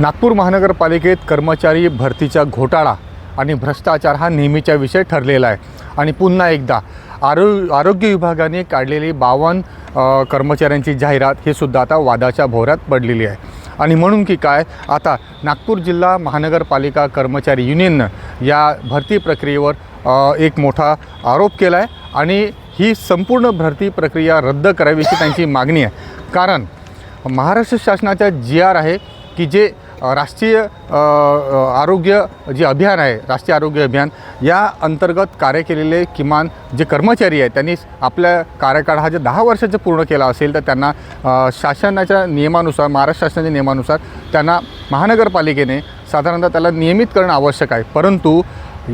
नागपूर महानगरपालिकेत कर्मचारी भरतीचा घोटाळा आणि भ्रष्टाचार हा नेहमीचा विषय ठरलेला आहे. आणि पुन्हा एकदा आरो आरोग्य विभागाने काढलेली बावन्न कर्मचाऱ्यांची जाहिरात ही सुद्धा आता वादाच्या भोवऱ्यात पडलेली आहे. आणि म्हणून की काय आता नागपूर जिल्हा महानगरपालिका कर्मचारी युनियननं या भरती प्रक्रियेवर एक मोठा आरोप केला आहे आणि ही संपूर्ण भरती प्रक्रिया रद्द करावी अशी त्यांची मागणी आहे. कारण महाराष्ट्र शासनाचा जी आर आहे की जे राष्ट्रीय आरोग्य जे अभियान आहे राष्ट्रीय आरोग्य अभियान या अंतर्गत कार्य केलेले किमान जे कर्मचारी आहेत त्यांनी आपल्या कार्यकाळ हा जे दहा वर्षाचा पूर्ण केला असेल तर त्यांना शासनाच्या नियमानुसार महाराष्ट्र शासनाच्या नियमानुसार त्यांना महानगरपालिकेने साधारणतः त्याला नियमित करणं आवश्यक आहे. परंतु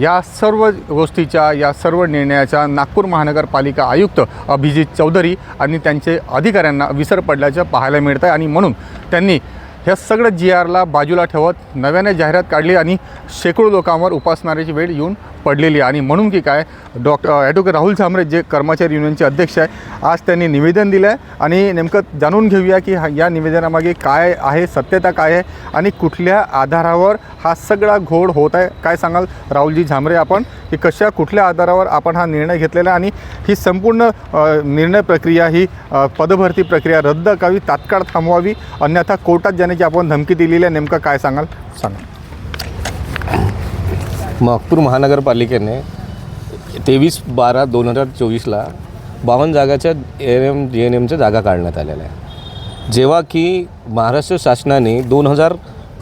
या सर्व गोष्टीच्या या सर्व निर्णयाचा नागपूर महानगरपालिका आयुक्त अभिजित चौधरी आणि त्यांचे अधिकाऱ्यांना विसर पडल्याचं पाहायला मिळतं आहे आणि म्हणून त्यांनी ह्या सगळं जी आरला बाजूला ठेवत नव्याने जाहिरात काढली आणि शेकडो लोकांवर उपासणाऱ्याची वेळ येऊन पडलेली आणि म्हणून की काय डॉक्टर ॲडव्होकेट राहुल झांबरे जे कर्मचारी युनियनचे अध्यक्ष आहे आज त्यांनी निवेदन दिलं आहे. आणि नेमकं जाणून घेऊया की या निवेदनामागे काय आहे सत्यता काय आहे आणि कुठल्या आधारावर हा सगळा घोड होत आहे काय सांगाल? राहुलजी झामरे आपण की कशा कुठल्या आधारावर आपण हा निर्णय घेतलेला आहे? आणि ही संपूर्ण निर्णय प्रक्रिया ही पदभरती प्रक्रिया रद्द करावी तात्काळ थांबवावी अन्यथा कोर्टात जाण्याची आपण धमकी दिलेली आहे. नेमकं काय सांगाल? सांगा. नागपूर महानगरपालिकेने तेवीस बारा दोन हजार चोवीसला बावन्न जागाच्या A N M G N एमच्या जागा काढण्यात आलेल्या आहे जेव्हा की महाराष्ट्र शासनाने दोन हजार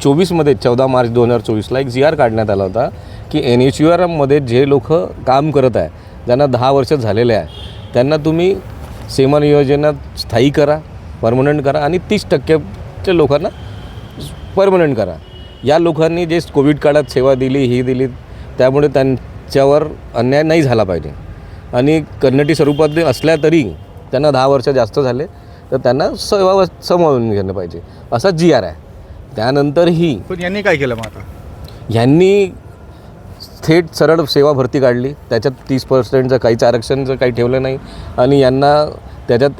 चोवीसमध्ये चौदा मार्च दोन हजार चोवीसला एक जी आर काढण्यात आला होता की एन एच यू आर एममध्ये जे लोक काम करत आहे ज्यांना दहा वर्ष झालेले आहे त्यांना तुम्ही सेवानियोजनात स्थायी करा परमनंट करा आणि तीस टक्क्याच्या लोकांना परमनंट करा. या लोकांनी जे कोविड काळात सेवा दिली ही दिली त्यामुळे त्यांच्यावर अन्याय नाही झाला पाहिजे. आणि कर्नटी स्वरूपात असल्या तरी त्यांना दहा वर्ष जास्त झाले तर त्यांना सेवा समावून घेणं पाहिजे. असा जी आर आहे. त्यानंतरही पण यांनी काय केलं मग आता? ह्यांनी थेट सरळ सेवा भरती काढली. त्याच्यात तीस पर्सेंटचं काहीच आरक्षणचं काही ठेवलं नाही. आणि यांना त्याच्यात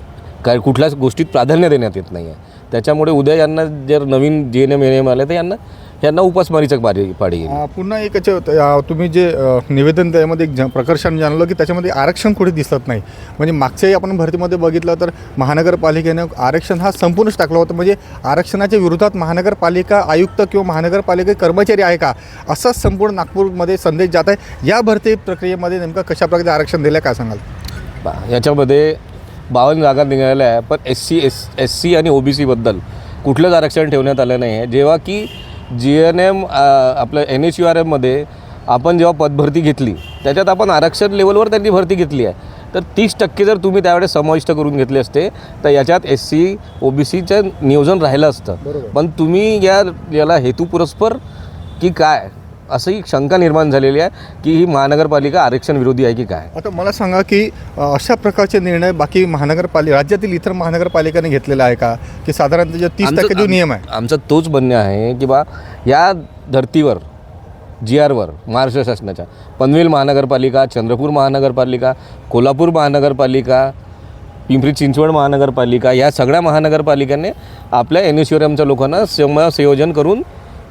काय कुठल्याच गोष्टीत प्राधान्य देण्यात येत नाही आहे त्याच्यामुळे उद्या यांना जर नवीन G N M N M आले तर यांना यांना उपासमारीचं पाडी पाडी अ, पुन्हा एक याच्या तुम्ही जे अ, निवेदन त्यामध्ये एक ज- प्रकर्षाने जाणलं की त्याच्यामध्ये आरक्षण कुठे दिसत नाही. म्हणजे मागच्याही आपण भरतीमध्ये बघितलं तर महानगरपालिकेनं आरक्षण हा संपूर्णच टाकला होता. म्हणजे आरक्षणाच्या विरोधात महानगरपालिका आयुक्त किंवा महानगरपालिका कर्मचारी आहे का? असाच संपूर्ण नागपूरमध्ये संदेश जात आहे. या भरती प्रक्रियेमध्ये नेमकं कशा प्रकारे आरक्षण दिलं काय सांगाल? बा याच्यामध्ये बावन्न जागा निघाल्या आहे पण S C S S C आणि ओ बी सीबद्दल कुठलंच आरक्षण ठेवण्यात आलं नाही आहे जेव्हा की जी एन एम आपलं एन एच यू आर एममध्ये आपण जेव्हा पदभरती घेतली त्याच्यात आपण आरक्षण लेवलवर त्यांनी भरती घेतली आहे. तर तीस टक्के जर तुम्ही त्यावेळेस समाविष्ट करून घेतले असते तर याच्यात एस सी ओ बी सीचं नियोजन राहिलं असतं. पण तुम्ही या याला हेतुपुरस्पर की काय? असं ही शंका निर्माण झालेली आहे की ही महानगरपालिका आरक्षण विरोधी आहे की काय? आता मला सांगा की अशा प्रकारचे निर्णय बाकी महानगरपालिका राज्यातील इतर महानगरपालिकाने घेतलेला आहे का? की साधारणतः जे तीस टक्के जो नियम आहे. आमचा तोच म्हणणे आहे की बा या धर्तीवर जी आरवर महाराष्ट्र शासनाच्या पनवेल महानगरपालिका चंद्रपूर महानगरपालिका कोल्हापूर महानगरपालिका पिंपरी चिंचवड महानगरपालिका या सगळ्या महानगरपालिकांनी आपल्या एन एस एमच्या लोकांना संयोजन करून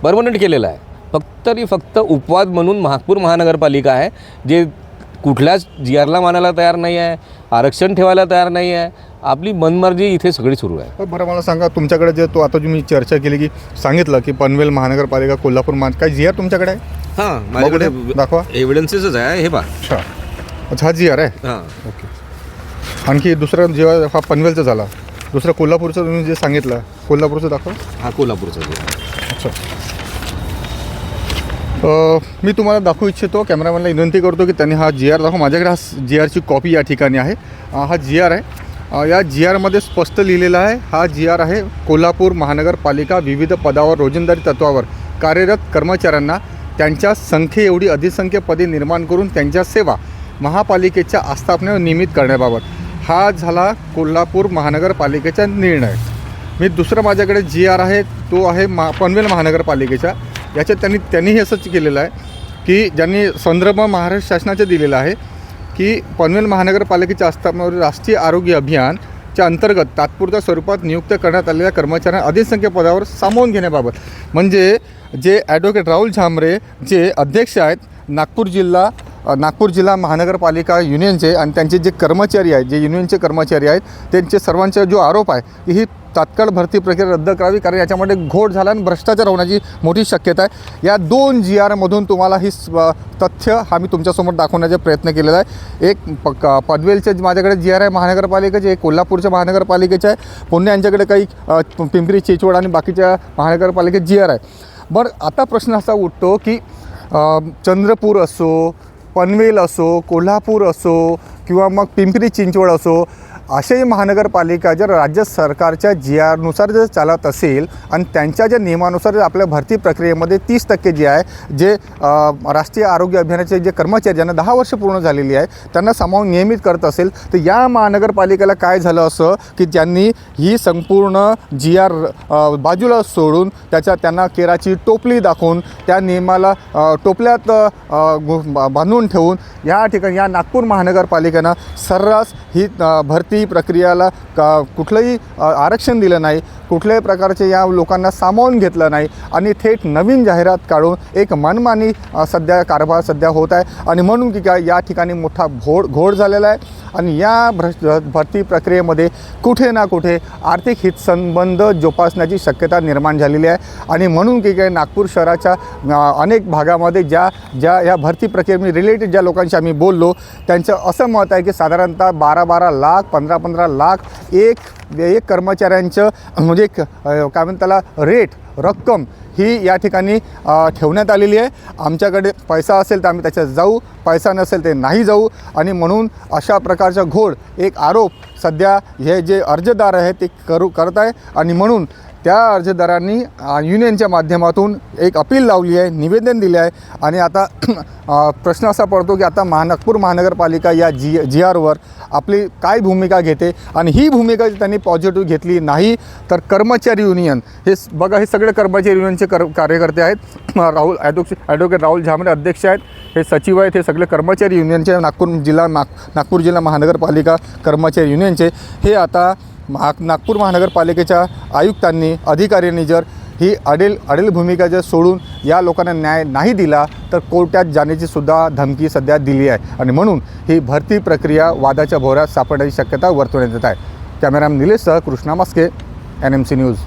परमनंट केलेलं आहे. फक्त आणि फक्त उपवाद म्हणून नागपूर महानगरपालिका आहे जे कुठल्याच जी आरला मानायला तयार नाही आहे आरक्षण ठेवायला तयार नाही आहे आपली मनमर्जी इथे सगळी सुरू आहे. तर बरं मला सांगा तुमच्याकडे जे तो आता तुम्ही चर्चा केली की सांगितलं की पनवेल महानगरपालिका कोल्हापूर महान काय जी आर तुमच्याकडे आहे? हां माझ्याकडे दाखवा. एव्हिडन्सेसच आहे हे पा अच्छा. अच्छा हा जी आर आहे? हां. ओके. आणखी दुसरा जेव्हा हा पनवेलचा झाला दुसरा कोल्हापूरचं तुम्ही जे सांगितलं कोल्हापूरचं दाखवा. हा कोल्हापूरचा. अच्छा. मी तुम्हाला दाखवू इच्छितो कॅमेरामॅनला विनंती करतो की त्यांनी हा जी आर दाखव. माझ्याकडे हा जी आरची कॉपी या ठिकाणी आहे. हा जी आर आहे. या जी आरमध्ये स्पष्ट लिहिलेला आहे हा जी आर आहे कोल्हापूर महानगरपालिका विविध पदावर रोजंदारी तत्वावर कार्यरत कर्मचाऱ्यांना त्यांच्या संख्ये एवढी अधिसंख्य पदे निर्माण करून त्यांच्या सेवा महापालिकेच्या आस्थापनेवर नियमित करण्याबाबत. हा झाला कोल्हापूर महानगरपालिकेचा निर्णय. मी दुसरं माझ्याकडे जी आर आहे तो आहे मा पनवेल महानगरपालिकेचा. याच्यात त्यांनी त्यांनीही असंच केलेलं आहे की ज्यांनी संदर्भ महाराष्ट्र शासनाचा दिलेला आहे की पनवेल महानगरपालिकेच्या आस्थापनावर राष्ट्रीय आरोग्य अभियान च्या अंतर्गत तात्पुरत्या स्वरूपात नियुक्त करण्यात आलेल्या कर्मचाऱ्यांना अधिसंख्य पदावर सामावून घेण्याबाबत. म्हणजे जे ॲडव्होकेट राहुल झांबरे जे अध्यक्ष आहेत नागपूर जिल्हा नागपूर जिल्हा महानगरपालिका युनियनचे आणि त्यांचे जे कर्मचारी आहेत जे युनियनचे कर्मचारी आहेत त्यांचे सर्वांचा जो आरोप आहे की ही तात्काळ भरती प्रक्रिया रद्द करावी कारण याच्यामध्ये घोट झाला आणि भ्रष्टाचार होण्याची मोठी शक्यता आहे. या दोन जी आरमधून तुम्हाला ही स- तथ्य हा मी तुमच्यासमोर दाखवण्याचा प्रयत्न केलेला आहे. एक प पदवेलचे माझ्याकडे जी आर आहे महानगरपालिकेचे एक कोल्हापूरच्या महानगरपालिकेचे आहे. पुणे यांच्याकडे काही पिंपरी चिचवड आणि बाकीच्या महानगरपालिकेत जी आर आहे. बरं आता प्रश्न असा उठतो की चंद्रपूर असो पनवेल असो कोल्हापूर असो किंवा मग पिंपरी चिंचवड असो असेही महानगरपालिका जर राज्य सरकारच्या जी आरनुसार जर चालत असेल आणि त्यांच्या ज्या नियमानुसार जर आपल्या भरती प्रक्रियेमध्ये तीस टक्के जे आहे जे राष्ट्रीय आरोग्य अभियानाचे जे कर्मचारी ज्यांना दहा वर्ष पूर्ण झालेली आहे त्यांना सामावून नियमित करत असेल तर या महानगरपालिकेला काय झालं असं की ज्यांनी ही संपूर्ण जी आर बाजूला सोडून त्याच्या त्यांना केराची टोपली दाखवून त्या नियमाला टोपल्यात बांधून ठेवून या ठिकाणी या नागपूर महानगरपालिकेनं सर्रास ही भरती कुठल्याही प्रक्रियाला का कुठलंही आरक्षण दिलं नाही कुठल्याही प्रकारचे या लोकांना सामावून घेतलं नाही आणि थेट नवीन जाहिरात काढून एक मनमानी सध्या कारभार सध्या होत आहे. आणि म्हणून की काय या ठिकाणी मोठा घोड घोड झालेला आहे. आणि या भ्रष्ट भरती प्रक्रियेमध्ये कुठे ना कुठे आर्थिक हितसंबंध जोपासण्याची शक्यता निर्माण झालेली आहे. आणि म्हणून की काय नागपूर शहराच्या अनेक भागामध्ये ज्या ज्या या भरती प्रक्रिये रिलेटेड ज्या लोकांशी आम्ही बोललो त्यांचं असं मत आहे की साधारणतः बारा बारा लाख पंधरा पंधरा लाख एक एक कर्मचाऱ्यांचं म्हणजे काय म्हणतात त्याला रेट रक्कम ही या ठिकाणी ठेवण्यात आलेली आहे. आमच्याकडे पैसा असेल तर आम्ही त्याच्यात जाऊ पैसा नसेल ते नाही जाऊ. आणि म्हणून अशा प्रकारचा घोड एक आरोप सध्या हे जे अर्जदार आहे ते करू करत आहे आणि म्हणून त्या अर्जदारांनी युनियनच्या माध्यमातून एक अपील लावली आहे निवेदन दिले आहे. आणि आता प्रश्न असा पडतो की आता महानागपूर महानगरपालिका या जी जी आरवर आपली काय भूमिका घेते? आणि ही भूमिका जर त्यांनी पॉझिटिव्ह घेतली नाही तर कर्मचारी युनियन हे बघा हे सगळे कर्मचारी युनियनचे कर कार्यकर्ते आहेत. राहुल ॲडो ॲडव्होकेट राहुल झामरे अध्यक्ष आहेत. हे सचिव आहेत हे सगळे कर्मचारी युनियनचे नागपूर जिल्हा नाग नागपूर जिल्हा महानगरपालिका कर्मचारी युनियनचे हे आता महा नागपूर महानगरपालिकेच्या आयुक्तांनी अधिकाऱ्यांनी जर ही अडेल अडेल भूमिका जर सोडून या लोकांना न्याय नाही दिला तर कोर्टात जाण्याची सुद्धा धमकी सध्या दिली आहे. आणि म्हणून ही भरती प्रक्रिया वादाच्या भोवऱ्यात सापडण्याची शक्यता वर्तवण्यात येत आहे. Cameraman निलेशसह Krishna Maske N M C news.